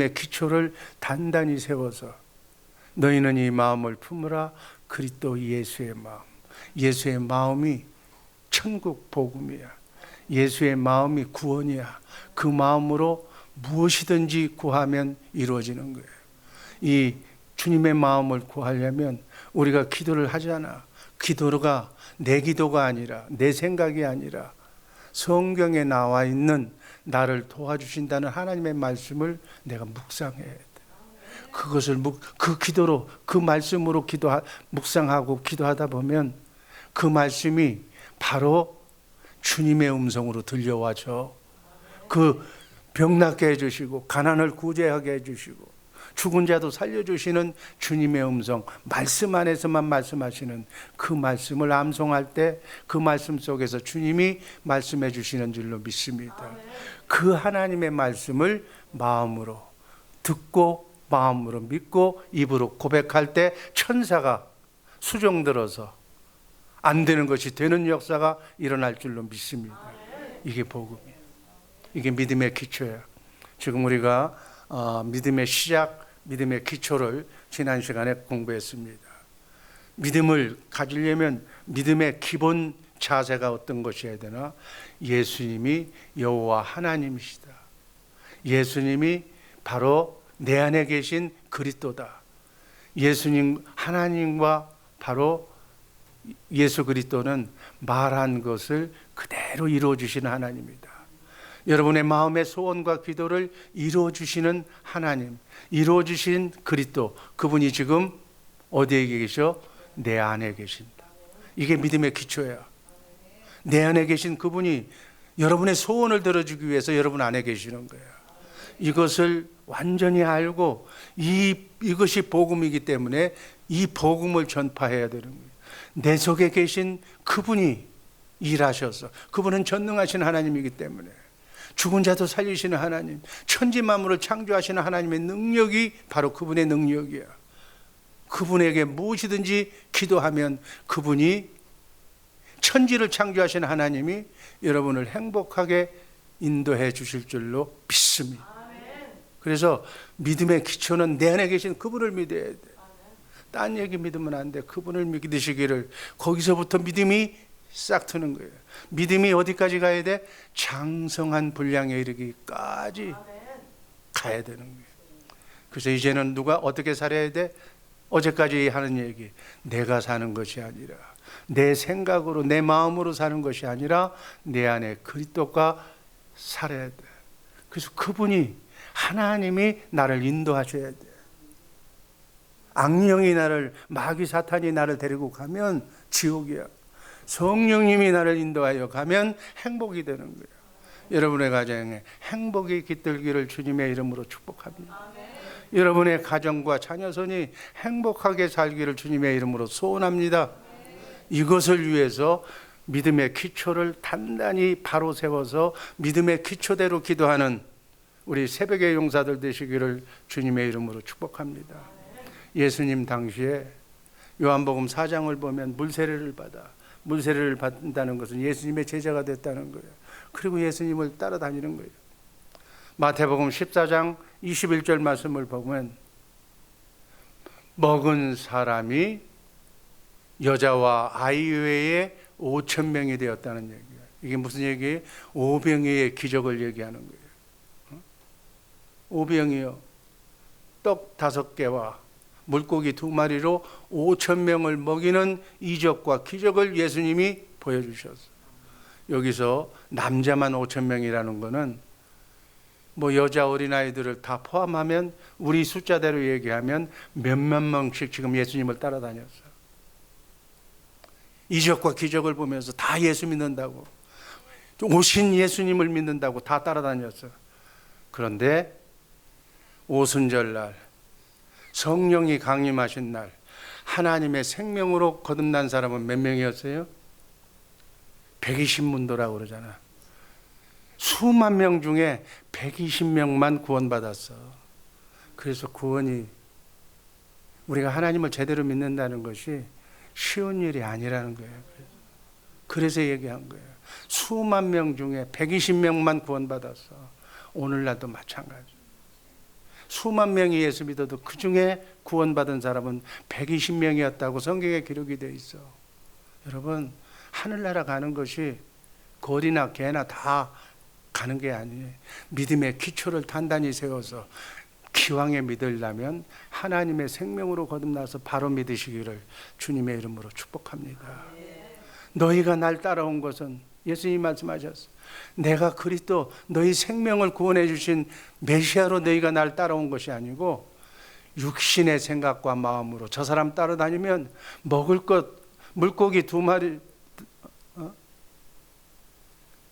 의 기초를 단단히 세워서 너희는 이 마음을 품으라 그리스도 예수의 마음. 예수의 마음이 천국 복음이야. 예수의 마음이 구원이야. 그 마음으로 무엇이든지 구하면 이루어지는 거예요. 이 주님의 마음을 구하려면 우리가 기도를 하잖아. 기도가 내 기도가 아니라 내 생각이 아니라 성경에 나와 있는 나를 도와주신다는 하나님의 말씀을 내가 묵상해야 돼. 그것을 묵, 그 기도로 그 말씀으로 기도 묵상하고 기도하다 보면 그 말씀이 바로 주님의 음성으로 들려와죠. 그 병낫게 해주시고 가난을 구제하게 해주시고 죽은 자도 살려주시는 주님의 음성 말씀 안에서만 말씀하시는 그 말씀을 암송할 때 그 말씀 속에서 주님이 말씀해 주시는 줄로 믿습니다. 그 하나님의 말씀을 마음으로 듣고 마음으로 믿고 입으로 고백할 때 천사가 수종 들어서 안 되는 것이 되는 역사가 일어날 줄로 믿습니다. 이게 복음이에요. 이게 믿음의 기초예요. 지금 우리가 어, 믿음의 시작, 믿음의 기초를 지난 시간에 공부했습니다. 믿음을 가지려면 믿음의 기본 자세가 어떤 것이어야 되나? 예수님이 여호와 하나님이시다. 예수님이 바로 내 안에 계신 그리스도다. 예수님 하나님과 바로 예수 그리스도는 말한 것을 그대로 이루어 주시는 하나님이다. 여러분의 마음의 소원과 기도를 이루어 주시는 하나님, 이루어 주신 그리스도 그분이 지금 어디에 계셔? 내 안에 계신다. 이게 믿음의 기초야. 내 안에 계신 그분이 여러분의 소원을 들어주기 위해서 여러분 안에 계시는 거야. 이것을 완전히 알고 이 이것이 복음이기 때문에 이 복음을 전파해야 되는 거예요. 내 속에 계신 그분이 일하셔서 그분은 전능하신 하나님이기 때문에 죽은 자도 살리시는 하나님, 천지 만물을 창조하시는 하나님의 능력이 바로 그분의 능력이야. 그분에게 무엇이든지 기도하면 그분이 천지를 창조하신 하나님이 여러분을 행복하게 인도해 주실 줄로 믿습니다. 그래서 믿음의 기초는 내 안에 계신 그분을 믿어야 돼. 딴 얘기 믿으면 안 돼. 그분을 믿으시기를 거기서부터 믿음이 싹 트는 거예요. 믿음이 어디까지 가야 돼? 장성한 분량에 이르기까지 가야 되는 거예요. 그래서 이제는 누가 어떻게 살아야 돼? 어제까지 하는 얘기. 내가 사는 것이 아니라 내 생각으로 내 마음으로 사는 것이 아니라 내 안에 그리스도가 살아야 돼. 그래서 그분이 하나님이 나를 인도하셔야 돼. 악령이 나를 마귀 사탄이 나를 데리고 가면 지옥이야. 성령님이 나를 인도하여 가면 행복이 되는 거예요. 여러분의 가정에 행복이 깃들기를 주님의 이름으로 축복합니다. 아멘. 여러분의 가정과 자녀선이 행복하게 살기를 주님의 이름으로 소원합니다. 아멘. 이것을 위해서 믿음의 기초를 단단히 바로 세워서 믿음의 기초대로 기도하는 우리 새벽의 용사들 되시기를 주님의 이름으로 축복합니다. 예수님 당시에 요한복음 4장을 보면 물세례를 받아 물세례를 받는다는 것은 예수님의 제자가 됐다는 거예요. 그리고 예수님을 따라다니는 거예요. 마태복음 14장 21절 말씀을 보면 먹은 사람이 여자와 아이 외에 5천 명이 되었다는 얘기예요. 이게 무슨 얘기예요? 오병이의 기적을 얘기하는 거예요. 오병이요. 떡 다섯 개와 물고기 두 마리로 5천 명을 먹이는 이적과 기적을 예수님이 보여주셨어요. 여기서 남자만 5천 명이라는 것은 뭐 여자 어린아이들을 다 포함하면 우리 숫자대로 얘기하면 몇몇 명씩 지금 예수님을 따라다녔어요. 이적과 기적을 보면서 다 예수 믿는다고 오신 예수님을 믿는다고 다 따라다녔어요. 그런데 오순절날 성령이 강림하신 날 하나님의 생명으로 거듭난 사람은 몇 명이었어요? 120문도라고 그러잖아. 수만 명 중에 120명만 구원받았어. 그래서 구원이 우리가 하나님을 제대로 믿는다는 것이 쉬운 일이 아니라는 거예요. 그래서 얘기한 거예요. 수만 명 중에 120명만 구원받았어. 오늘날도 마찬가지. 수만 명이 예수 믿어도 그 중에 구원받은 사람은 120명이었다고 성경에 기록이 되어 있어. 여러분 하늘나라 가는 것이 거리나 개나 다 가는 게 아니에요. 믿음의 기초를 단단히 세워서 기왕에 믿으려면 하나님의 생명으로 거듭나서 바로 믿으시기를 주님의 이름으로 축복합니다. 너희가 날 따라온 것은 예수님 말씀하셨어. 내가 그리스도 너희 생명을 구원해 주신 메시아로 너희가 날 따라온 것이 아니고 육신의 생각과 마음으로 저 사람 따라다니면 먹을 것 물고기 두 마리 어?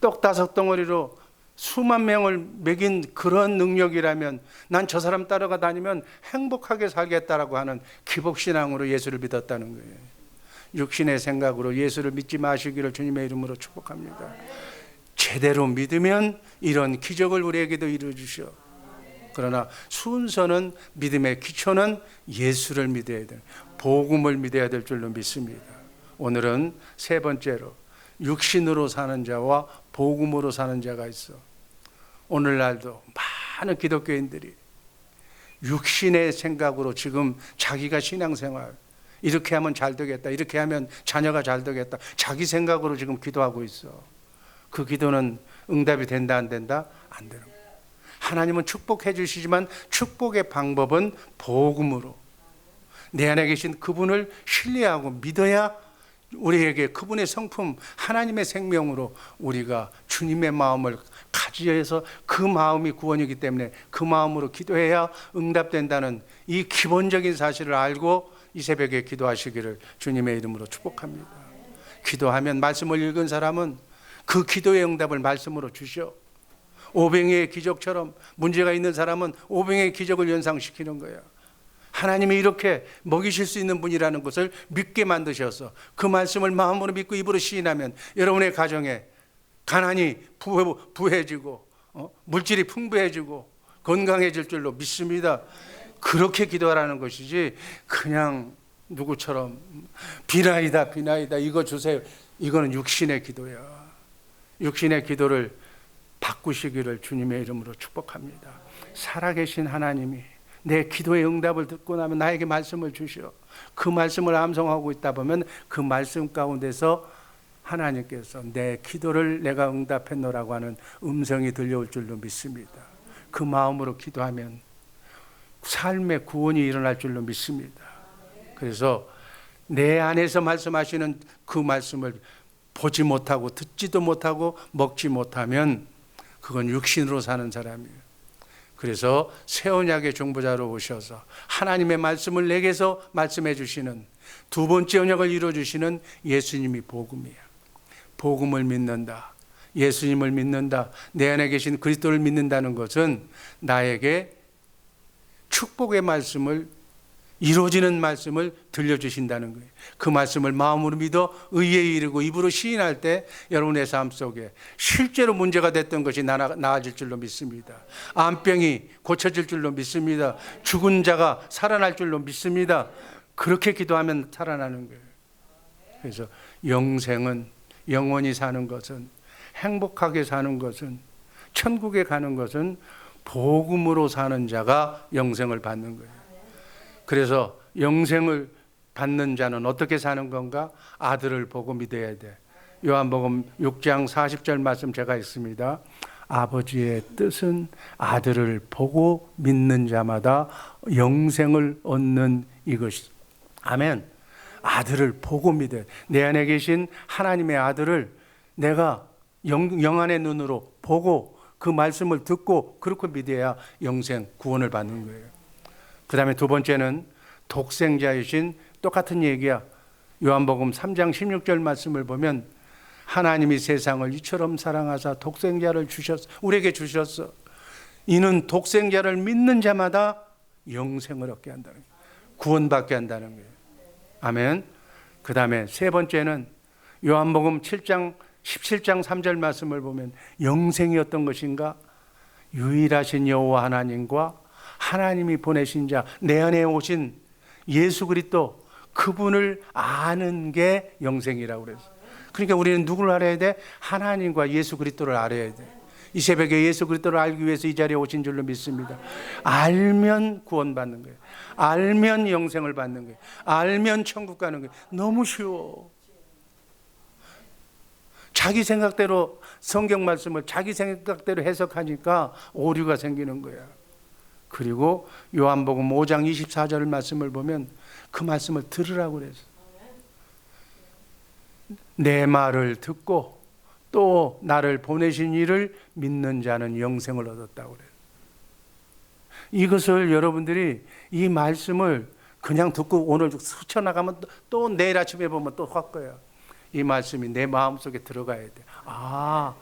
떡 다섯 덩어리로 수만 명을 먹인 그런 능력이라면 난 저 사람 따라가 다니면 행복하게 살겠다라고 하는 기복신앙으로 예수를 믿었다는 거예요. 육신의 생각으로 예수를 믿지 마시기를 주님의 이름으로 축복합니다. 제대로 믿으면 이런 기적을 우리에게도 이루어 주시오. 그러나 순서는 믿음의 기초는 예수를 믿어야 돼. 복음을 믿어야 될 줄로 믿습니다. 오늘은 세 번째로 육신으로 사는 자와 복음으로 사는 자가 있어. 오늘날도 많은 기독교인들이 육신의 생각으로 지금 자기가 신앙생활 이렇게 하면 잘 되겠다. 이렇게 하면 자녀가 잘 되겠다. 자기 생각으로 지금 기도하고 있어. 그 기도는 응답이 된다 안 된다? 안 되는 거야. 하나님은 축복해 주시지만 축복의 방법은 복음으로 내 안에 계신 그분을 신뢰하고 믿어야 우리에게 그분의 성품 하나님의 생명으로 우리가 주님의 마음을 가지해서 그 마음이 구원이기 때문에 그 마음으로 기도해야 응답된다는 이 기본적인 사실을 알고 이 새벽에 기도하시기를 주님의 이름으로 축복합니다. 기도하면 말씀을 읽은 사람은 그 기도의 응답을 말씀으로 주시오. 오병의 기적처럼 문제가 있는 사람은 오병의 기적을 연상시키는 거야. 하나님이 이렇게 먹이실 수 있는 분이라는 것을 믿게 만드셔서 그 말씀을 마음으로 믿고 입으로 시인하면 여러분의 가정에 가난이 부해 지고 어? 물질이 풍부해지고 건강해질 줄로 믿습니다. 그렇게 기도하라는 것이지 그냥 누구처럼 비나이다 비나이다 이거 주세요. 이거는 육신의 기도야. 육신의 기도를 바꾸시기를 주님의 이름으로 축복합니다. 살아계신 하나님이 내 기도의 응답을 듣고 나면 나에게 말씀을 주시오. 그 말씀을 암송하고 있다 보면 그 말씀 가운데서 하나님께서 내 기도를 내가 응답했노라고 하는 음성이 들려올 줄로 믿습니다. 그 마음으로 기도하면 삶의 구원이 일어날 줄로 믿습니다. 그래서 내 안에서 말씀하시는 그 말씀을 보지 못하고 듣지도 못하고 먹지 못하면 그건 육신으로 사는 사람이에요. 그래서 새 언약의 종보자로 오셔서 하나님의 말씀을 내게서 말씀해 주시는 두 번째 언약을 이루어 주시는 예수님이 복음이에요. 복음을 믿는다. 예수님을 믿는다. 내 안에 계신 그리스도를 믿는다는 것은 나에게 축복의 말씀을 이루어지는 말씀을 들려주신다는 거예요. 그 말씀을 마음으로 믿어 의에 이르고 입으로 시인할 때 여러분의 삶 속에 실제로 문제가 됐던 것이 나아질 줄로 믿습니다. 암병이 고쳐질 줄로 믿습니다. 죽은 자가 살아날 줄로 믿습니다. 그렇게 기도하면 살아나는 거예요. 그래서 영생은 영원히 사는 것은 행복하게 사는 것은 천국에 가는 것은 복음으로 사는 자가 영생을 받는 거예요. 그래서 영생을 받는 자는 어떻게 사는 건가? 아들을 보고 믿어야 돼. 요한복음 6장 40절 말씀 제가 있습니다. 아버지의 뜻은 아들을 보고 믿는 자마다 영생을 얻는 이것이. 아멘. 아들을 보고 믿어. 내 안에 계신 하나님의 아들을 내가 영, 영안의 눈으로 보고 그 말씀을 듣고 그렇게 믿어야 영생 구원을 받는 거예요. 그 다음에 두 번째는 독생자이신 똑같은 얘기야. 요한복음 3장 16절 말씀을 보면 하나님이 세상을 이처럼 사랑하사 독생자를 주셨어. 우리에게 주셨어. 이는 독생자를 믿는 자마다 영생을 얻게 한다는 거예요. 구원받게 한다는 거예요. 아멘. 그 다음에 세 번째는 요한복음 7장 17장 3절 말씀을 보면 영생이 어떤 것인가? 유일하신 여호와 하나님과 하나님이 보내신 자, 내 안에 오신 예수 그리스도 그분을 아는 게 영생이라고 그랬어. 그러니까 우리는 누구를 알아야 돼? 하나님과 예수 그리스도를 알아야 돼. 이 새벽에 예수 그리스도를 알기 위해서 이 자리에 오신 줄로 믿습니다. 알면 구원받는 거예요. 알면 영생을 받는 거예요. 알면 천국 가는 거예요. 너무 쉬워. 자기 생각대로 성경 말씀을 자기 생각대로 해석하니까 오류가 생기는 거야. 그리고 요한복음 5장 24절 말씀을 보면 그 말씀을 들으라고 그랬어. 내 말을 듣고 또 나를 보내신 이를 믿는 자는 영생을 얻었다고 그래요. 이것을 여러분들이 이 말씀을 그냥 듣고 오늘 스쳐 나가면 또, 또 내일 아침에 보면 또 확 거야. 이 말씀이 내 마음 속에 들어가야 돼. 아,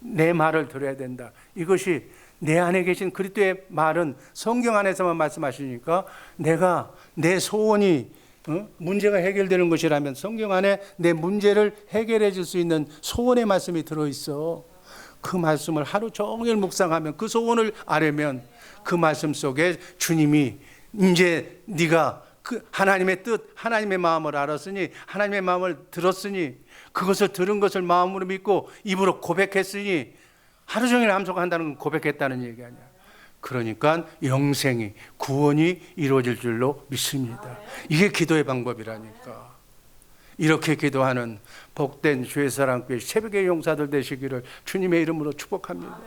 내 말을 들어야 된다. 이것이 내 안에 계신 그리스도의 말은 성경 안에서만 말씀하시니까 내가 내 소원이 어? 문제가 해결되는 것이라면 성경 안에 내 문제를 해결해 줄 수 있는 소원의 말씀이 들어 있어. 그 말씀을 하루 종일 묵상하면 그 소원을 아려면 그 말씀 속에 주님이 이제 네가 그 하나님의 뜻, 하나님의 마음을 알았으니 하나님의 마음을 들었으니 그것을 들은 것을 마음으로 믿고 입으로 고백했으니 하루 종일 암송한다는 건 고백했다는 얘기 아니야. 그러니까 영생이 구원이 이루어질 줄로 믿습니다. 이게 기도의 방법이라니까. 이렇게 기도하는 복된 주의 사랑교회 새벽의 용사들 되시기를 주님의 이름으로 축복합니다.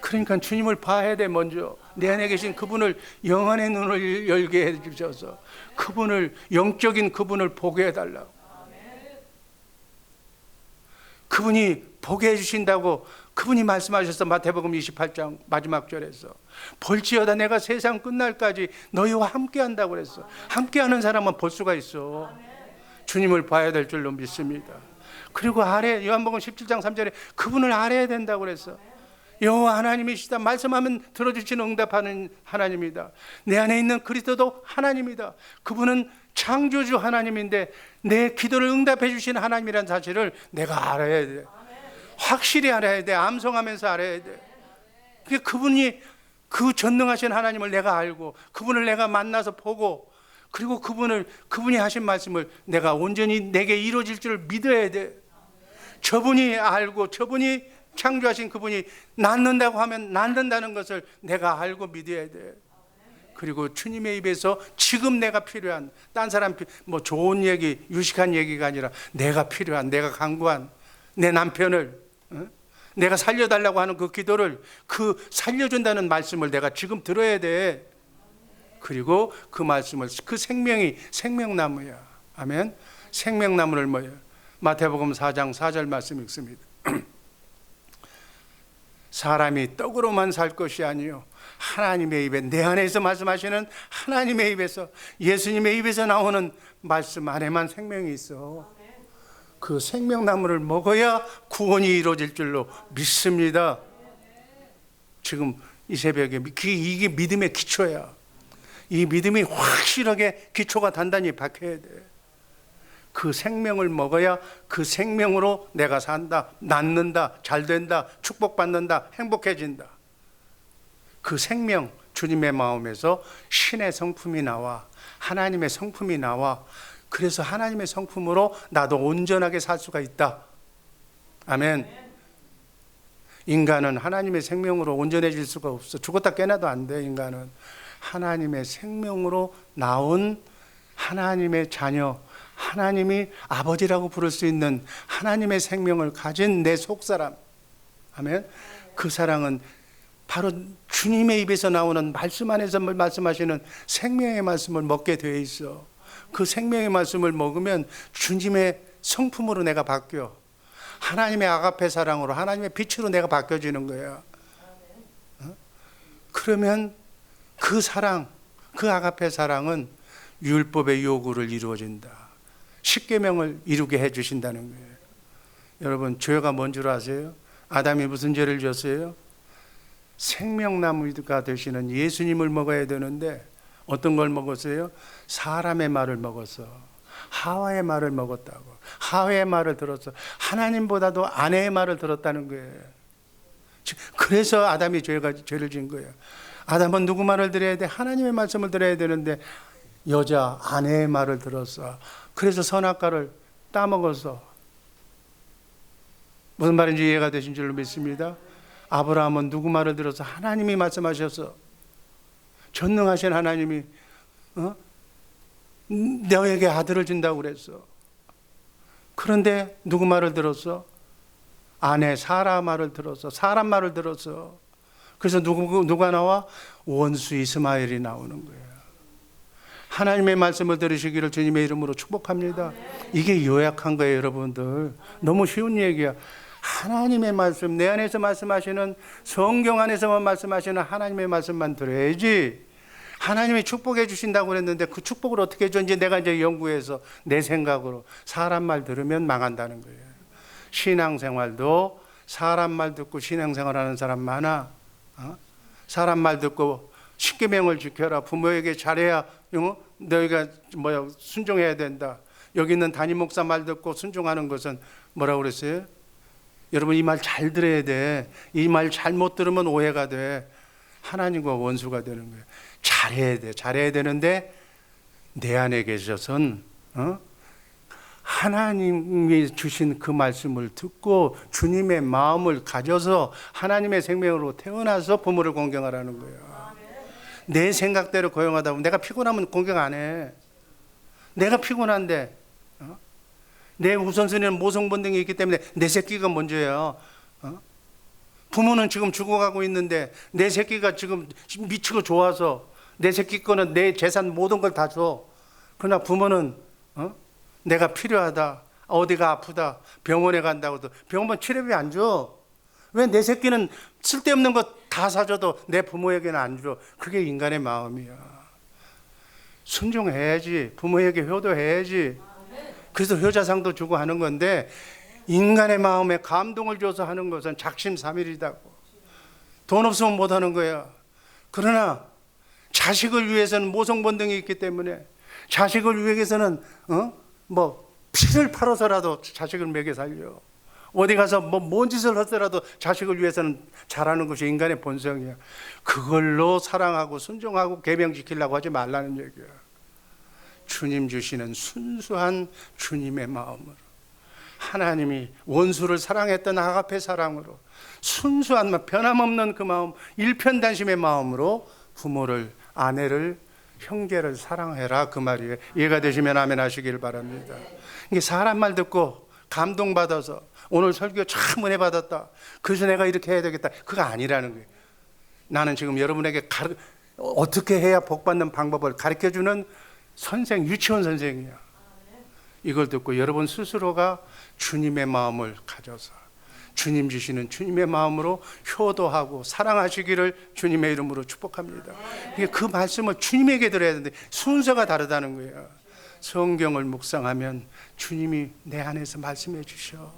그러니까 주님을 봐야 돼 먼저 내 안에 계신 그분을 영안의 눈을 열게 해 주셔서 그분을 영적인 그분을 보게 해 달라고. 그분이 보게 해 주신다고 그분이 말씀하셔서 마태복음 28장 마지막 절에서 볼지어다 내가 세상 끝날까지 너희와 함께 한다고 그랬어. 함께 하는 사람은 볼 수가 있어. 주님을 봐야 될 줄로 믿습니다. 그리고 아래 요한복음 17장 3절에 그분을 알아야 된다고 그랬어. 여호와 하나님이시다. 말씀하면 들어주시는 응답하는 하나님이다. 내 안에 있는 그리스도도 하나님이다. 그분은 창조주 하나님인데 내 기도를 응답해 주시는 하나님이라는 사실을 내가 알아야 돼. 확실히 알아야 돼. 암송하면서 알아야 돼. 그게 그분이 그 전능하신 하나님을 내가 알고 그분을 내가 만나서 보고 그리고 그분을 그분이 하신 말씀을 내가 온전히 내게 이루어질 줄을 믿어야 돼. 저분이 알고 저분이 창조하신 그분이 낫는다고 하면 낫는다는 것을 내가 알고 믿어야 돼. 그리고 주님의 입에서 지금 내가 필요한 딴 사람 피- 뭐 좋은 얘기, 유식한 얘기가 아니라 내가 필요한 내가 강구한 내 남편을 어? 내가 살려달라고 하는 그 기도를 그 살려준다는 말씀을 내가 지금 들어야 돼. 그리고 그 말씀을 그 생명이 생명나무야. 아멘. 생명나무를 뭐예요? 마태복음 4장 4절 말씀 읽습니다. 사람이 떡으로만 살 것이 아니요 하나님의 입에 내 안에서 말씀하시는 하나님의 입에서 예수님의 입에서 나오는 말씀 안에만 생명이 있어. 그 생명나무를 먹어야 구원이 이루어질 줄로 믿습니다. 지금 이 새벽에 그- 이게 믿음의 기초야. 이 믿음이 확실하게 기초가 단단히 박혀야 돼. 그 생명을 먹어야 그 생명으로 내가 산다, 낫는다, 잘 된다, 축복받는다, 행복해진다. 그 생명, 주님의 마음에서 신의 성품이 나와, 하나님의 성품이 나와, 그래서 하나님의 성품으로 나도 온전하게 살 수가 있다. 아멘. 인간은 하나님의 생명으로 온전해질 수가 없어. 죽었다 깨나도 안 돼, 인간은. 하나님의 생명으로 나온 하나님의 자녀, 하나님이 아버지라고 부를 수 있는 하나님의 생명을 가진 내 속사람. 아멘. 그 사랑은 바로 주님의 입에서 나오는 말씀 안에서 말씀하시는 생명의 말씀을 먹게 되어 있어. 그 생명의 말씀을 먹으면 주님의 성품으로 내가 바뀌어. 하나님의 아가페 사랑으로 하나님의 빛으로 내가 바뀌어지는 거야. 어? 그러면 그 사랑, 그 아가페 사랑은 율법의 요구를 이루어진다. 십계명을 이루게 해 주신다는 거예요. 여러분, 죄가 뭔 줄 아세요? 아담이 무슨 죄를 졌어요? 생명나무가 되시는 예수님을 먹어야 되는데 어떤 걸 먹었어요? 사람의 말을 먹었어. 하와의 말을 먹었다고. 하와의 말을 들었어. 하나님보다도 아내의 말을 들었다는 거예요. 그래서 아담이 죄를 진 거예요. 아담은 누구 말을 들어야 돼? 하나님의 말씀을 들어야 되는데 여자 아내의 말을 들었어. 그래서 선악과를 따먹었어. 무슨 말인지 이해가 되신 줄로 믿습니다. 아브라함은 누구 말을 들어서 하나님이 말씀하셔서 전능하신 하나님이 어? 너에게 아들을 준다고 그랬어. 그런데 누구 말을 들었어? 아내 사라 말을 들었어. 사람 말을 들었어. 그래서 누구 누가 나와? 원수 이스마엘이 나오는 거예요. 하나님의 말씀을 들으시기를 주님의 이름으로 축복합니다. 이게 요약한 거예요, 여러분들. 너무 쉬운 얘기야. 하나님의 말씀, 내 안에서 말씀하시는 성경 안에서만 말씀하시는 하나님의 말씀만 들어야지. 하나님이 축복해 주신다고 그랬는데 그 축복을 어떻게 줘? 이제 내가 이제 연구해서 내 생각으로 사람 말 들으면 망한다는 거예요. 신앙생활도 사람 말 듣고 신앙생활 하는 사람 많아. 어? 사람 말 듣고 십계명을 지켜라. 부모에게 잘해야 어? 너희가 뭐야 순종해야 된다. 여기 있는 담임 목사 말 듣고 순종하는 것은 뭐라고 그랬어요? 여러분 이 말 잘 들어야 돼. 이 말 잘못 들으면 오해가 돼. 하나님과 원수가 되는 거예요. 잘해야 돼. 잘해야 되는데 내 안에 계셔선 어? 하나님이 주신 그 말씀을 듣고 주님의 마음을 가져서 하나님의 생명으로 태어나서 부모를 공경하라는 거예요. 내 생각대로 고용하다 보면 내가 피곤하면 공경 안 해. 내가 피곤한데 어? 내 우선순위는 모성 본능이 있기 때문에 내 새끼가 먼저예요. 어? 부모는 지금 죽어가고 있는데 내 새끼가 지금 미치고 좋아서 내 새끼 거는 내 재산 모든 걸 다 줘. 그러나 부모는 어? 내가 필요하다. 어디가 아프다. 병원에 간다고도 병원 치료비 안 줘. 왜 내 새끼는 쓸데없는 것다 사줘도 내 부모에게는 안 줘. 그게 인간의 마음이야. 순종해야지. 부모에게 효도해야지. 그래서 효자상도 주고 하는 건데 인간의 마음에 감동을 줘서 하는 것은 작심삼일이다고. 돈 없으면 못 하는 거야. 그러나 자식을 위해서는 모성 본능이 있기 때문에 자식을 위해서는 어? 뭐 피를 팔아서라도 자식을 먹여 살려. 어디 가서 뭐 뭔 짓을 하더라도 자식을 위해서는 잘하는 것이 인간의 본성이야. 그걸로 사랑하고 순종하고 계명 지키려고 하지 말라는 얘기야. 주님 주시는 순수한 주님의 마음으로 하나님이 원수를 사랑했던 아가페 사랑으로 순수한 마음, 변함없는 그 마음, 일편단심의 마음으로 부모를 아내를 형제를 사랑해라 그 말이에요. 이해가 되시면 아멘 하시길 바랍니다. 이게 사람 말 듣고 감동받아서 오늘 설교 참 은혜 받았다. 그래서 내가 이렇게 해야 되겠다. 그거 아니라는 거예요. 나는 지금 여러분에게 가르, 어떻게 해야 복 받는 방법을 가르쳐 주는 선생, 유치원 선생이야. 이걸 듣고 여러분 스스로가 주님의 마음을 가져서 주님 주시는 주님의 마음으로 효도하고 사랑하시기를 주님의 이름으로 축복합니다. 그 말씀을 주님에게 들어야 되는데 순서가 다르다는 거예요. 성경을 묵상하면 주님이 내 안에서 말씀해 주셔.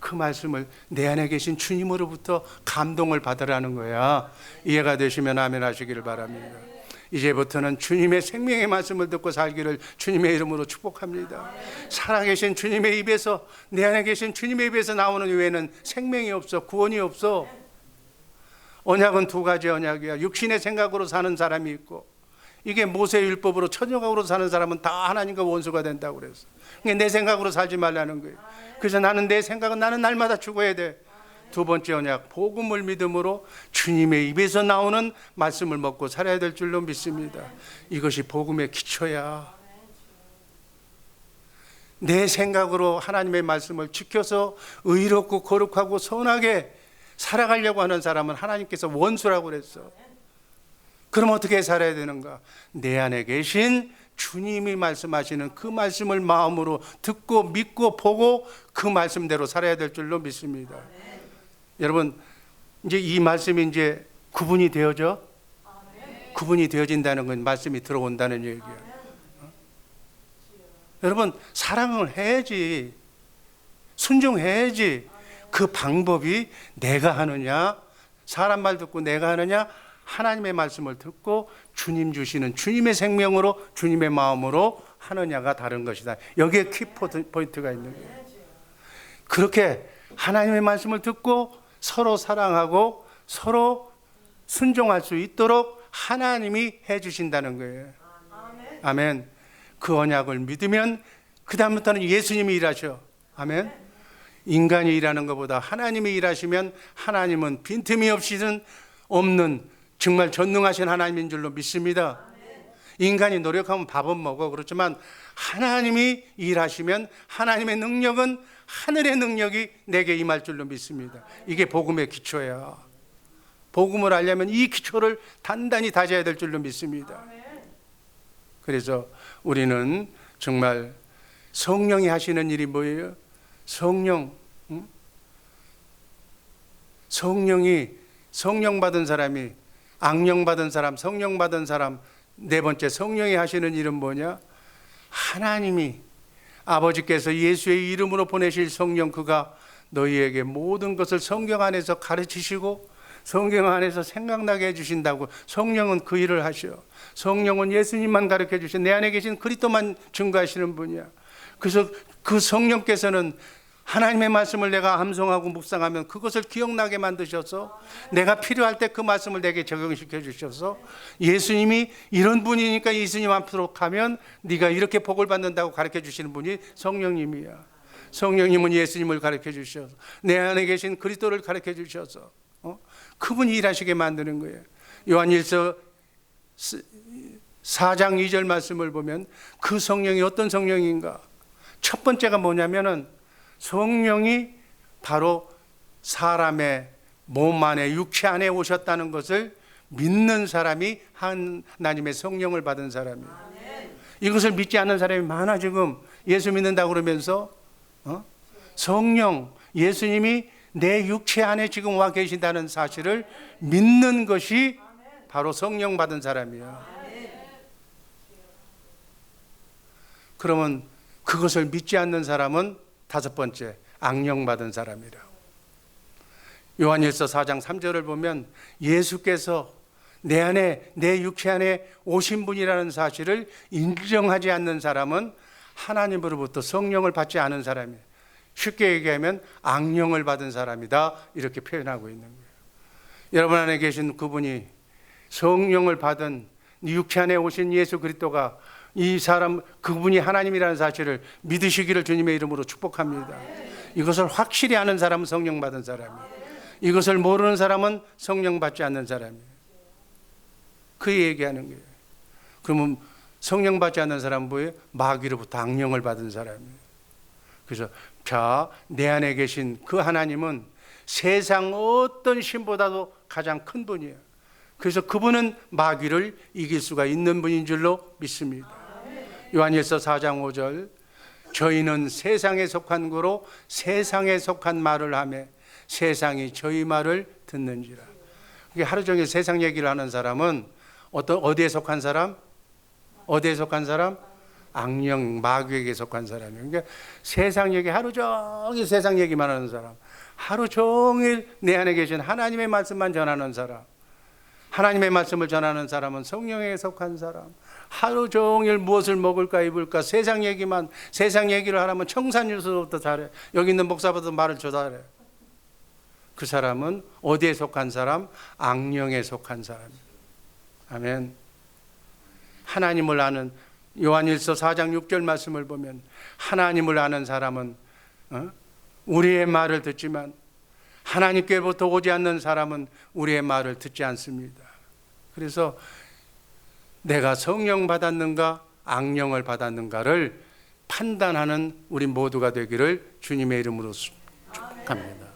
그 말씀을 내 안에 계신 주님으로부터 감동을 받으라는 거야. 이해가 되시면 아멘 하시기를 바랍니다. 이제부터는 주님의 생명의 말씀을 듣고 살기를 주님의 이름으로 축복합니다. 살아계신 주님의 입에서 내 안에 계신 주님의 입에서 나오는 외에는 생명이 없어 구원이 없어. 언약은 두 가지 언약이야. 육신의 생각으로 사는 사람이 있고 이게 모세 율법으로 천여각으로 사는 사람은 다 하나님과 원수가 된다고 그랬어. 내 생각으로 살지 말라는 거예요. 그래서 나는 내 생각은 나는 날마다 죽어야 돼. 두 번째 언약 복음을 믿음으로 주님의 입에서 나오는 말씀을 먹고 살아야 될 줄로 믿습니다. 이것이 복음의 기초야. 내 생각으로 하나님의 말씀을 지켜서 의롭고 거룩하고 선하게 살아가려고 하는 사람은 하나님께서 원수라고 그랬어. 그럼 어떻게 살아야 되는가? 내 안에 계신 주님이 말씀하시는 그 말씀을 마음으로 듣고 믿고 보고 그 말씀대로 살아야 될 줄로 믿습니다. 여러분 이제 이 말씀이 이제 구분이 되어져 구분이 되어진다는 건 말씀이 들어온다는 얘기예요. 어? 여러분 사랑을 해야지 순종해야지 그 방법이 내가 하느냐 사람 말 듣고 내가 하느냐 하나님의 말씀을 듣고 주님 주시는 주님의 생명으로 주님의 마음으로 하느냐가 다른 것이다. 여기에 키 포인트가 있는 거예요. 그렇게 하나님의 말씀을 듣고 서로 사랑하고 서로 순종할 수 있도록 하나님이 해 주신다는 거예요. 아멘. 그 언약을 믿으면 그 다음부터는 예수님이 일하셔. 아멘. 인간이 일하는 것보다 하나님이 일하시면 하나님은 빈틈이 없이는 없는 정말 전능하신 하나님인 줄로 믿습니다. 인간이 노력하면 밥은 먹어 그렇지만 하나님이 일하시면 하나님의 능력은 하늘의 능력이 내게 임할 줄로 믿습니다. 이게 복음의 기초야. 복음을 알려면 이 기초를 단단히 다져야 될 줄로 믿습니다. 그래서 우리는 정말 성령이 하시는 일이 뭐예요? 성령, 응? 성령이 성령 받은 사람이 악령 받은 사람, 성령 받은 사람 네 번째 성령이 하시는 일은 뭐냐? 하나님이 아버지께서 예수의 이름으로 보내실 성령 그가 너희에게 모든 것을 성경 안에서 가르치시고 성경 안에서 생각나게 해주신다고 성령은 그 일을 하셔. 성령은 예수님만 가르쳐 주신 내 안에 계신 그리스도만 증거하시는 분이야. 그래서 그 성령께서는 하나님의 말씀을 내가 암송하고 묵상하면 그것을 기억나게 만드셔서 내가 필요할 때 그 말씀을 내게 적용시켜 주셔서 예수님이 이런 분이니까 예수님 앞으로 가면 네가 이렇게 복을 받는다고 가르쳐 주시는 분이 성령님이야. 성령님은 예수님을 가르쳐 주셔서 내 안에 계신 그리스도를 가르쳐 주셔서 어? 그분이 일하시게 만드는 거예요. 요한일서 4장 2절 말씀을 보면 그 성령이 어떤 성령인가? 첫 번째가 뭐냐면은 성령이 바로 사람의 몸 안에 육체 안에 오셨다는 것을 믿는 사람이 하나님의 성령을 받은 사람이에요. 이것을 믿지 않는 사람이 많아 지금 예수 믿는다 그러면서 어? 성령 예수님이 내 육체 안에 지금 와 계신다는 사실을 믿는 것이 바로 성령 받은 사람이에요. 그러면 그것을 믿지 않는 사람은 다섯 번째 악령 받은 사람이라. 요한일서 4장 3절을 보면 예수께서 내 안에 내 육체 안에 오신 분이라는 사실을 인정하지 않는 사람은 하나님으로부터 성령을 받지 않은 사람이에요. 쉽게 얘기하면 악령을 받은 사람이다 이렇게 표현하고 있는 거예요. 여러분 안에 계신 그분이 성령을 받은 육체 안에 오신 예수 그리스도가 이 사람 그분이 하나님이라는 사실을 믿으시기를 주님의 이름으로 축복합니다. 이것을 확실히 아는 사람은 성령 받은 사람이에요. 이것을 모르는 사람은 성령 받지 않는 사람이에요. 그 얘기하는 거예요. 그러면 성령 받지 않는 사람은 뭐예요? 마귀로부터 악령을 받은 사람이에요. 그래서 자, 내 안에 계신 그 하나님은 세상 어떤 신보다도 가장 큰 분이에요. 그래서 그분은 마귀를 이길 수가 있는 분인 줄로 믿습니다. 요한일서 4장 5절 저희는 세상에 속한 거로 세상에 속한 말을 하며 세상이 저희 말을 듣는지라. 그게 하루 종일 세상 얘기를 하는 사람은 어떤 어디에 속한 사람? 어디에 속한 사람? 악령 마귀에게 속한 사람이에요. 그러니까 세상 얘기 하루 종일 세상 얘기만 하는 사람. 하루 종일 내 안에 계신 하나님의 말씀만 전하는 사람. 하나님의 말씀을 전하는 사람은 성령에 속한 사람. 하루 종일 무엇을 먹을까 입을까 세상 얘기만 세상 얘기를 하라면 청산유수부터 잘해. 여기 있는 목사부터 말을 저 잘해. 그 사람은 어디에 속한 사람? 악령에 속한 사람. 아멘. 하나님을 아는 요한일서 4장 6절 말씀을 보면 하나님을 아는 사람은 어? 우리의 말을 듣지만 하나님께로부터 오지 않는 사람은 우리의 말을 듣지 않습니다. 그래서 내가 성령 받았는가 악령을 받았는가를 판단하는 우리 모두가 되기를 주님의 이름으로 축복합니다.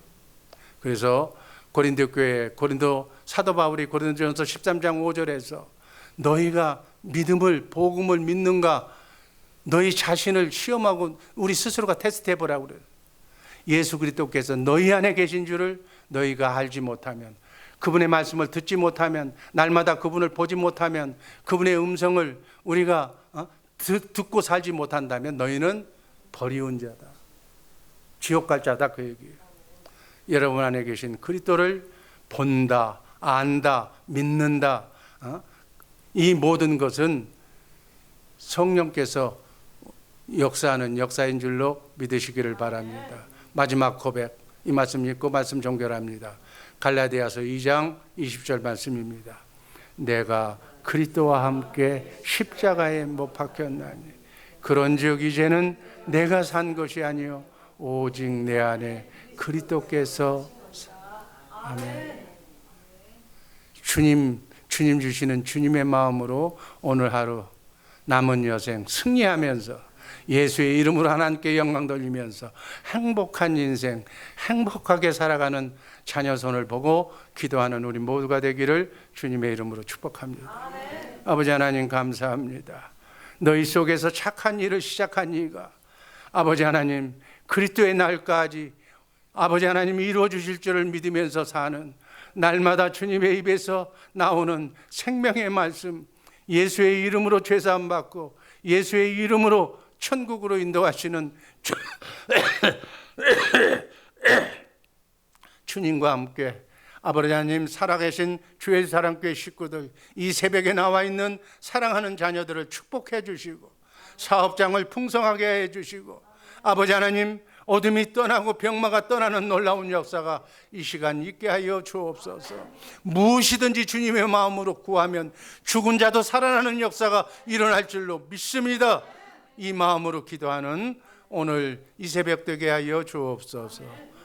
그래서 고린도 교회 고린도 사도 바울이 고린도전서 13장 5절에서 너희가 믿음을 복음을 믿는가 너희 자신을 시험하고 우리 스스로가 테스트해 보라고 그래요. 예수 그리스도께서 너희 안에 계신 줄을 너희가 알지 못하면 그분의 말씀을 듣지 못하면 날마다 그분을 보지 못하면 그분의 음성을 우리가 어? 듣고 살지 못한다면 너희는 버리운 자다. 지옥 갈 자다 그 얘기예요. 여러분 안에 계신 그리스도를 본다, 안다, 믿는다. 어? 이 모든 것은 성령께서 역사하는 역사인 줄로 믿으시기를 바랍니다. 마지막 고백 이 말씀 읽고 말씀 종결합니다. 갈라디아서 2장 20절 말씀입니다. 내가 그리스도와 함께 십자가에 못 박혔나니 그런즉 이제는 내가 산 것이 아니요 오직 내 안에 그리스도께서 아멘. 주님 주님 주시는 주님의 마음으로 오늘 하루 남은 여생 승리하면서 예수의 이름으로 하나님께 영광 돌리면서 행복한 인생, 행복하게 살아가는 자녀 손을 보고 기도하는 우리 모두가 되기를 주님의 이름으로 축복합니다. 아버지 하나님 감사합니다. 너희 속에서 착한 일을 시작한 이가 아버지 하나님 그리스도의 날까지 아버지 하나님 이루어 주실 줄을 믿으면서 사는 날마다 주님의 입에서 나오는 생명의 말씀 예수의 이름으로 죄 사함 받고 예수의 이름으로 천국으로 인도하시는 주, 주님과 함께 아버지 하나님 살아계신 주의 사랑교회 식구들 이 새벽에 나와 있는 사랑하는 자녀들을 축복해 주시고 사업장을 풍성하게 해 주시고 아버지 하나님 어둠이 떠나고 병마가 떠나는 놀라운 역사가 이 시간 있게 하여 주옵소서. 무엇이든지 주님의 마음으로 구하면 죽은 자도 살아나는 역사가 일어날 줄로 믿습니다. 이 마음으로 기도하는 오늘 이 새벽 되게 하여 주옵소서.